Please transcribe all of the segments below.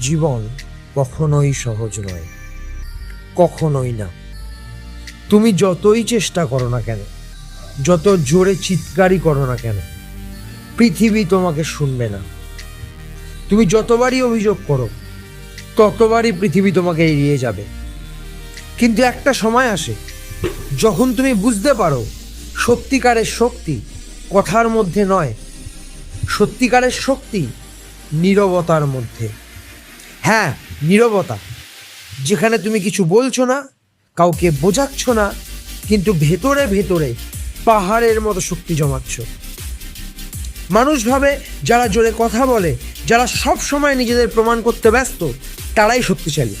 জীবন কখনোই সহজ নয়। কখনোই না। তুমি যতই চেষ্টা করো না কেন, যত জোরে চিৎকারই করো না কেন, পৃথিবী তোমাকে শুনবে না। তুমি যতবারই অভিযোগ করো, ততবারই পৃথিবী তোমাকে এড়িয়ে যাবে। কিন্তু একটা সময় আসে, যখন তুমি বুঝতে পারো, সত্যিকারের শক্তি কথার মধ্যে নয়, সত্যিকারের শক্তি নীরবতার মধ্যে। হ্যাঁ নীরবতা। যেখানে তুমি কিছু বলছো না, কাউকে বোঝাচ্ছ না, কিন্তু ভেতরে ভেতরে পাহাড়ের মতো শক্তি জমাচ্ছ। মানুষ ভাবে, যারা জোরে কথা বলে, যারা সব সময় নিজেদের প্রমাণ করতে ব্যস্ত, তারাই শক্তিশালী।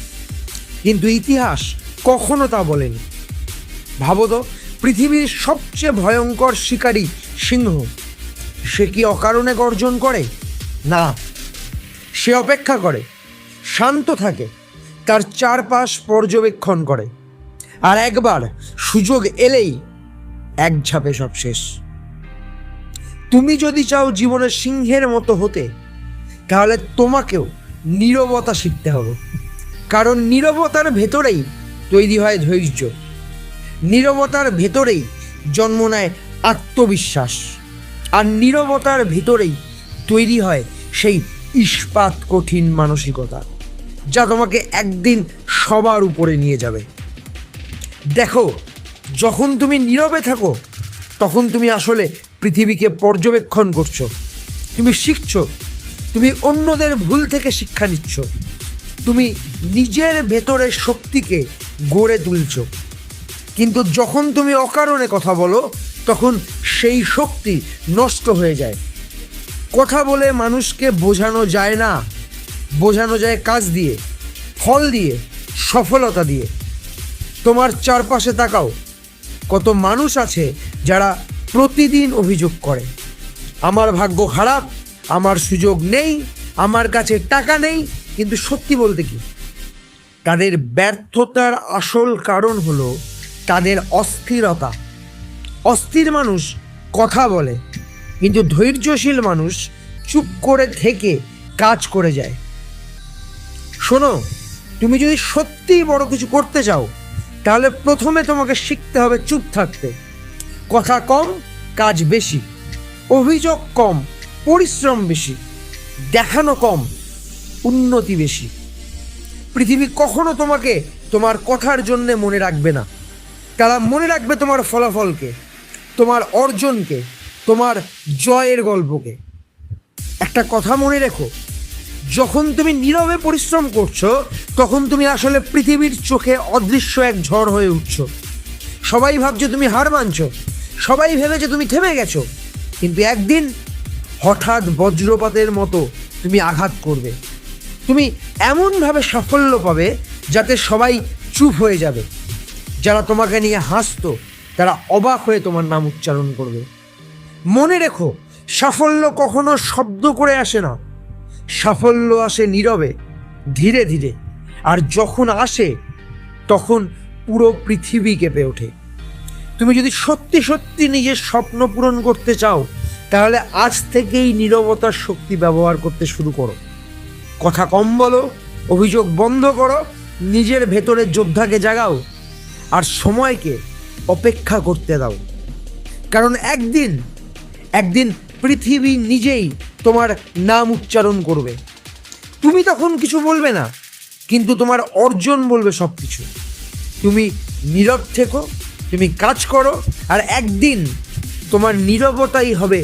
কিন্তু ইতিহাস কখনো তা বলেনি। ভাবো তো, পৃথিবীর সবচেয়ে ভয়ঙ্কর শিকারী সিংহ, সে কি অকারণে গর্জন করে? না, সে অপেক্ষা করে। শান্ত থাকে, তার চারপাশ পর্যবেক্ষণ করে। আর একবার সুযোগ এলেই এক ঝাপে সব শেষ। তুমি যদি চাও জীবনের সিংহের মতো হতে, তাহলে তোমাকেও নীরবতা শিখতে হবে। কারণ নীরবতার ভেতরেই তৈরি হয় ধৈর্য। নীরবতার ভেতরেই জন্ম নেয় আত্মবিশ্বাস। আর নীরবতার ভেতরেই তৈরি হয় সেই ইস্পাত কঠিন মানসিকতা। যা তোমাকে একদিন সবার উপরে নিয়ে যাবে। দেখো, যখন তুমি নীরবে থাকো, তখন তুমি আসলে পৃথিবীকে পর্যবেক্ষণ করছ। তুমি শিখছো, তুমি অন্যদের ভুল থেকে শিক্ষা নিচ্ছ। তুমি নিজের ভেতরের শক্তিকে গড়ে তুলছো। কিন্তু যখন তুমি অকারণে কথা বলো, তখন সেই শক্তি নষ্ট হয়ে যায়। কথা বলে মানুষকে বোঝানো যায় না। বোঝানো যায় কাজ দিয়ে, ফল দিয়ে, সফলতা দিয়ে। তোমার চারপাশে তাকাও, কত মানুষ আছে যারা প্রতিদিন অভিযোগ করে, আমার ভাগ্য খারাপ, আমার সুযোগ নেই, আমার কাছে টাকা নেই। কিন্তু সত্যি বলতে কি? তাদের ব্যর্থতার আসল কারণ হলো তাদের অস্থিরতা। অস্থির মানুষ কথা বলে, কিন্তু ধৈর্যশীল মানুষ চুপ করে থেকে কাজ করে যায়। শোনো, তুমি যদি সত্যিই বড় কিছু করতে চাও, তাহলে প্রথমে তোমাকে শিখতে হবে চুপ থাকতে। কথা কম, কাজ বেশি। অভিযোগ কম, পরিশ্রম বেশি। দেখানো কম, উন্নতি বেশি। পৃথিবী কখনো তোমাকে তোমার কথার জন্যে মনে রাখবে না। তারা মনে রাখবে তোমার ফলাফলকে, তোমার অর্জনকে, তোমার জয়ের গল্পকে। একটা কথা মনে রেখো যখন তুমি নীরবে পরিশ্রম করছ, তখন তুমি আসলে পৃথিবীর চোখে অদৃশ্য এক ঝড় হয়ে উঠছো। সবাই ভাবছে তুমি হার মানছো, সবাই ভেবেছে তুমি থেমে গেছো, কিন্তু একদিন হঠাৎ বজ্রপাতের মতো তুমি আঘাত করবে। তুমি এমনভাবে সাফল্য পাবে যাতে সবাই চুপ হয়ে যাবে। যারা তোমাকে নিয়ে হাসতো, তারা অবাক হয়ে তোমার নাম উচ্চারণ করবে। মনে রেখো, সাফল্য কখনো শব্দ করে আসে না। সাফল্য আসে নীরবে, ধীরে ধীরে। আর যখন আসে, তখন পুরো পৃথিবী কেঁপে ওঠে। তুমি যদি সত্যি সত্যি নিজের স্বপ্ন পূরণ করতে চাও, তাহলে আজ থেকেই নীরবতার শক্তি ব্যবহার করতে শুরু করো। কথা কম বলো, অভিযোগ বন্ধ করো, নিজের ভেতরের যোদ্ধাকে জাগাও, আর সময়কে অপেক্ষা করতে দাও। কারণ একদিন একদিন পৃথিবী নিজেই তোমার নাম উচ্চারণ করবে। তুমি তখন কিছু বলবে না, কিন্তু তোমার অর্জন বলবে সব কিছু তুমি নীরব থেকো, তুমি কাজ করো, আর একদিন তোমার নীরবতাই হবে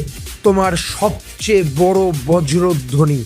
তোমার সবচেয়ে বড় বজ্রধ্বনি।